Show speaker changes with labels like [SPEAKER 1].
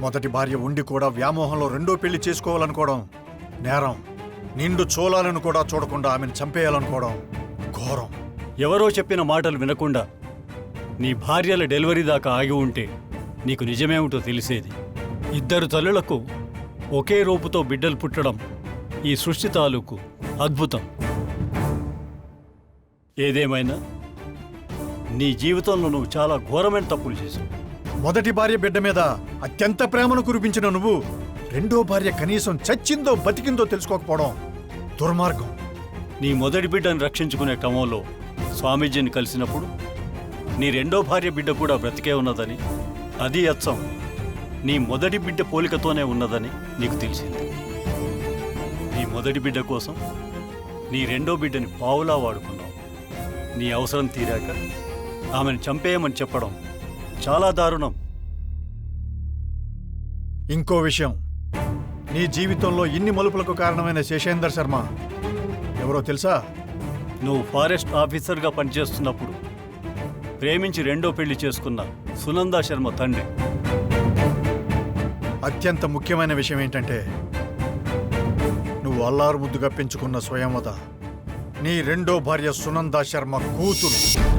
[SPEAKER 1] మొదటి భార్య ఉండి కూడా వ్యామోహంలో రెండో పెళ్ళి చేసుకోవాలనుకోవడం నేరం. నిండు చోళాలను కూడా చూడకుండా ఆమెను చంపేయాలనుకోవడం ఘోరం.
[SPEAKER 2] ఎవరో చెప్పిన మాటలు వినకుండా నీ భార్యల డెలివరీ దాకా ఆగి ఉంటే నీకు నిజమేమిటో తెలిసేది. ఇద్దరు తల్లులకు ఒకే రూపుతో బిడ్డలు పుట్టడం ఈ సృష్టి తాలూకు అద్భుతం. ఏదేమైనా నీ జీవితంలో నువ్వు చాలా ఘోరమైన తప్పులు చేశావు.
[SPEAKER 1] మొదటి భార్య బిడ్డ మీద అత్యంత ప్రేమను కురిపించిన నువ్వు రెండో భార్య కనీసం చచ్చిందో బతికిందో తెలుసుకోకపోవడం దుర్మార్గం.
[SPEAKER 2] నీ మొదటి బిడ్డను రక్షించుకునే క్రమంలో స్వామీజీని కలిసినప్పుడు నీ రెండో భార్య బిడ్డ కూడా బ్రతికే ఉన్నదని అది అచ్చం నీ మొదటి బిడ్డ పోలికతోనే ఉన్నదని నీకు తెలిసింది. నీ మొదటి బిడ్డ కోసం నీ రెండో బిడ్డని పావులా వాడుకున్నావు. నీ అవసరం తీరాక ఆమెను చంపేయమని చెప్పడం చాలా దారుణం.
[SPEAKER 1] ఇంకో విషయం. నీ జీవితంలో ఇన్ని మలుపులకు కారణమైన శేషేందర్ శర్మ ఎవరో తెలుసా?
[SPEAKER 2] నువ్వు ఫారెస్ట్ ఆఫీసర్గా పనిచేస్తున్నప్పుడు ప్రేమించి రెండో పెళ్ళి చేసుకున్న సునందా శర్మ తండ్రి.
[SPEAKER 1] అత్యంత ముఖ్యమైన విషయం ఏంటంటే నువ్వు అల్లారు ముద్దుగా పెంచుకున్న స్వయంవద. నీ రెండో భార్య సునందా శర్మ కూతురు.